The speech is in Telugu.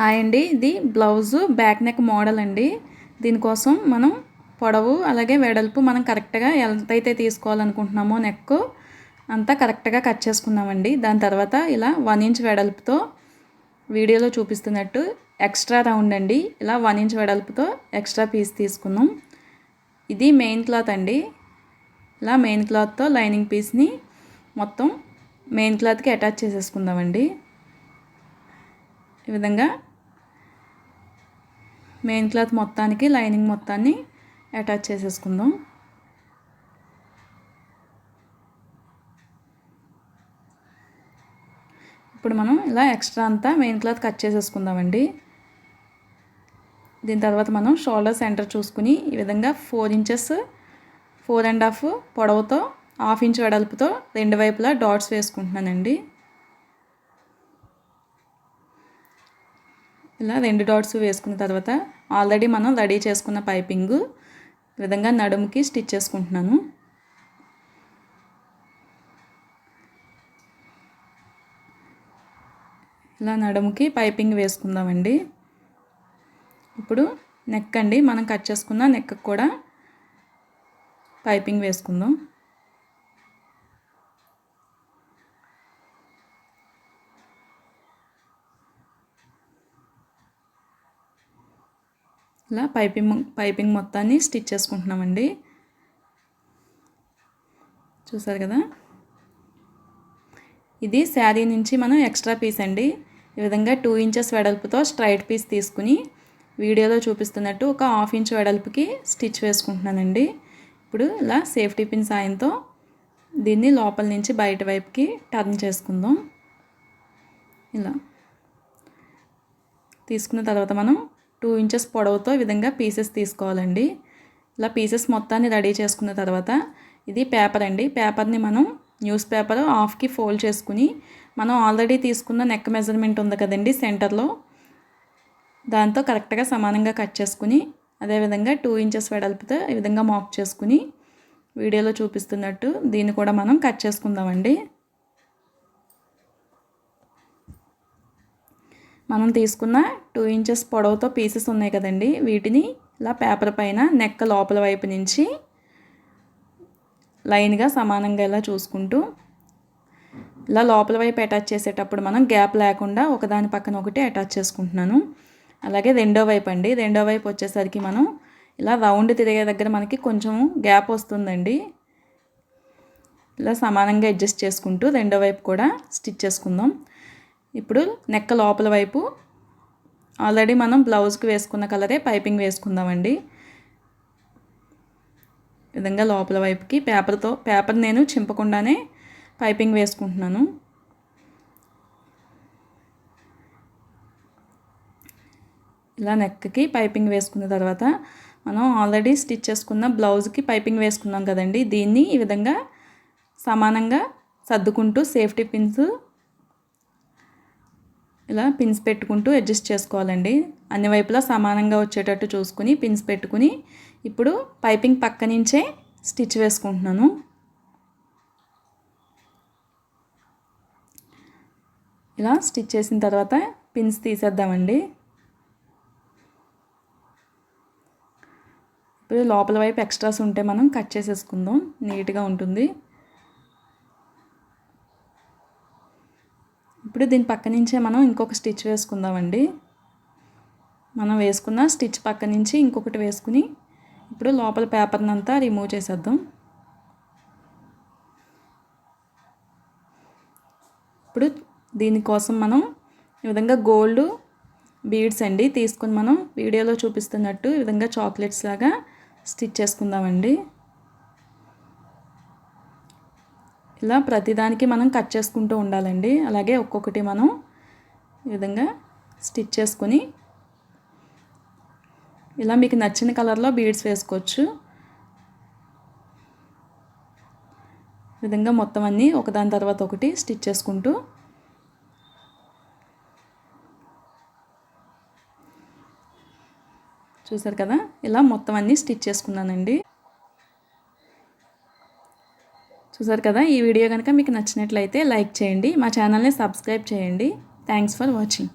హాయ్ అండి. ఇది బ్లౌజు బ్యాక్ నెక్ మోడల్ అండి. దీనికోసం మనం పొడవు అలాగే వెడల్పు మనం కరెక్ట్గా ఎంతైతే తీసుకోవాలనుకుంటున్నామో నెక్ అంతా కరెక్ట్గా కట్ చేసుకున్నామండి దాని తర్వాత ఇలా వన్ ఇంచ్ వెడల్పుతో వీడియోలో చూపిస్తున్నట్టు ఎక్స్ట్రా రౌండ్ అండి. ఇలా వన్ ఇంచ్ వెడల్పుతో ఎక్స్ట్రా పీస్ తీసుకున్నాం ఇది మెయిన్ క్లాత్ అండి. ఇలా మెయిన్ క్లాత్తో లైనింగ్ పీస్ని మొత్తం మెయిన్ క్లాత్కి అటాచ్ చేసేసుకుందామండి. ఈ విధంగా మెయిన్ క్లాత్ మొత్తానికి లైనింగ్ మొత్తాన్ని అటాచ్ చేసేసుకుందాం. ఇప్పుడు మనం ఇలా ఎక్స్ట్రా అంతా మెయిన్ క్లాత్ కట్ చేసేసుకుందామండి. దీని తర్వాత మనం షోల్డర్ సెంటర్ చూసుకుని ఈ విధంగా four inches four and half పొడవుతో హాఫ్ ఇంచ్ వెడల్పుతో రెండు వైపులా డాట్స్ వేసుకుంటున్నానండి. ఇలా రెండు డాట్స్ వేసుకున్న తర్వాత ఆల్రెడీ మనం రెడీ చేసుకున్న పైపింగ్ ఈ విధంగా నడుముకి స్టిచ్ చేసుకుంటున్నాను. ఇలా నడుముకి పైపింగ్ వేసుకుందామండి. ఇప్పుడు నెక్ అండి మనం కట్ చేసుకున్న నెక్ కూడా పైపింగ్ వేసుకుందాం. ఇలా పైపింగ్ పైపింగ్ మొత్తాన్ని స్టిచ్ చేసుకుంటున్నామండి. చూసారు కదా? ఇది శారీ నుంచి మనం ఎక్స్ట్రా పీస్ అండి. ఈ విధంగా టూ ఇంచెస్ వెడల్పుతో స్ట్రైట్ పీస్ తీసుకుని వీడియోలో చూపిస్తున్నట్టు ఒక హాఫ్ ఇంచ్ వెడల్పుకి స్టిచ్ వేసుకుంటున్నానండి. ఇప్పుడు ఇలా సేఫ్టీ పిన్ సాయంతో దీన్ని లోపల నుంచి బయట వైపుకి టర్న్ చేసుకుందాం. ఇలా తీసుకున్న తర్వాత మనం టూ ఇంచెస్ పొడవుతో ఈ విధంగా పీసెస్ తీసుకోవాలండి. ఇలా పీసెస్ మొత్తాన్ని రెడీ చేసుకున్న తర్వాత ఇది పేపర్ అండి. పేపర్ని మనం న్యూస్ పేపర్ హాఫ్కి ఫోల్డ్ చేసుకుని మనం ఆల్రెడీ తీసుకున్న నెక్ మెజర్మెంట్ ఉంది కదండి సెంటర్లో. దాంతో కరెక్ట్గా సమానంగా కట్ చేసుకుని అదేవిధంగా టూ ఇంచెస్ వెడల్పుతో ఈ విధంగా మాక్ చేసుకుని వీడియోలో చూపిస్తున్నట్టు దీన్ని కూడా మనం కట్ చేసుకుందామండి. మనం తీసుకున్న టూ ఇంచెస్ పొడవుతో పీసెస్ ఉన్నాయి కదండి. వీటిని ఇలా పేపర్ పైన నెక్క లోపల వైపు నుంచి లైన్గా సమానంగా ఇలా చూసుకుంటూ ఇలా లోపల వైపు అటాచ్ చేసేటప్పుడు మనం గ్యాప్ లేకుండా ఒకదాని పక్కన ఒకటి అటాచ్ చేసుకుంటున్నాను. అలాగే రెండో వైపు అండి. రెండో వైపు వచ్చేసరికి మనం ఇలా రౌండ్ తిరిగే దగ్గర మనకి కొంచెం గ్యాప్ వస్తుందండి. ఇలా సమానంగా అడ్జస్ట్ చేసుకుంటూ రెండో వైపు కూడా స్టిచ్ చేసుకుందాం. ఇప్పుడు నెక్క లోపల వైపు ఆల్రెడీ మనం బ్లౌజ్కి వేసుకున్న కలరే పైపింగ్ వేసుకుందామండి. విధంగా లోపల వైపుకి పేపర్తో పేపర్ నేను చింపకుండానే పైపింగ్ వేసుకుంటున్నాను. ఇలా నెక్కి పైపింగ్ వేసుకున్న తర్వాత మనం ఆల్రెడీ స్టిచ్ చేసుకున్న బ్లౌజ్కి పైపింగ్ వేసుకున్నాం కదండి. దీన్ని ఈ విధంగా సమానంగా సర్దుకుంటూ సేఫ్టీ పిన్స్ ఇలా పిన్స్ పెట్టుకుంటూ అడ్జస్ట్ చేసుకోవాలండి. అన్ని వైపులా సమానంగా వచ్చేటట్టు చూసుకుని పిన్స్ పెట్టుకుని ఇప్పుడు పైపింగ్ పక్క నుంచే స్టిచ్ వేసుకుంటున్నాను. ఇలా స్టిచ్ చేసిన తర్వాత పిన్స్ తీసేద్దామండి. ఇప్పుడు లోపల వైపు ఎక్స్ట్రాస్ ఉంటే మనం కట్ చేసేసుకుందాం. నీట్గా ఉంటుంది. ఇప్పుడు దీని పక్క నుంచే మనం ఇంకొక స్టిచ్ వేసుకుందామండి. మనం వేసుకున్న స్టిచ్ పక్క నుంచి ఇంకొకటి వేసుకుని ఇప్పుడు లోపల పేపర్ని అంతా రిమూవ్ చేసేద్దాం. ఇప్పుడు దీనికోసం మనం ఈ విధంగా గోల్డ్ బీడ్స్ అండి తీసుకొని మనం వీడియోలో చూపిస్తున్నట్టు ఈ విధంగా చాక్లెట్స్ లాగా స్టిచ్ చేసుకుందామండి. ఇలా ప్రతిదానికి మనం కట్ చేసుకుంటూ ఉండాలండి. అలాగే ఒక్కొక్కటి మనం ఈ విధంగా స్టిచ్ చేసుకొని ఇలా మీకు నచ్చిన కలర్లో బీడ్స్ వేసుకోవచ్చు. విధంగా మొత్తం అన్నీ ఒకదాని తర్వాత ఒకటి స్టిచ్ చేసుకుంటూ చూసారు కదా? ఇలా మొత్తం అన్నీ స్టిచ్ చేసుకున్నానండి. చూసారు కదా ఈ వీడియో కనుక మీకు నచ్చినట్లయితే లైక్ చేయండి మా ఛానల్ని సబ్స్క్రైబ్ చేయండి. Thanks for watching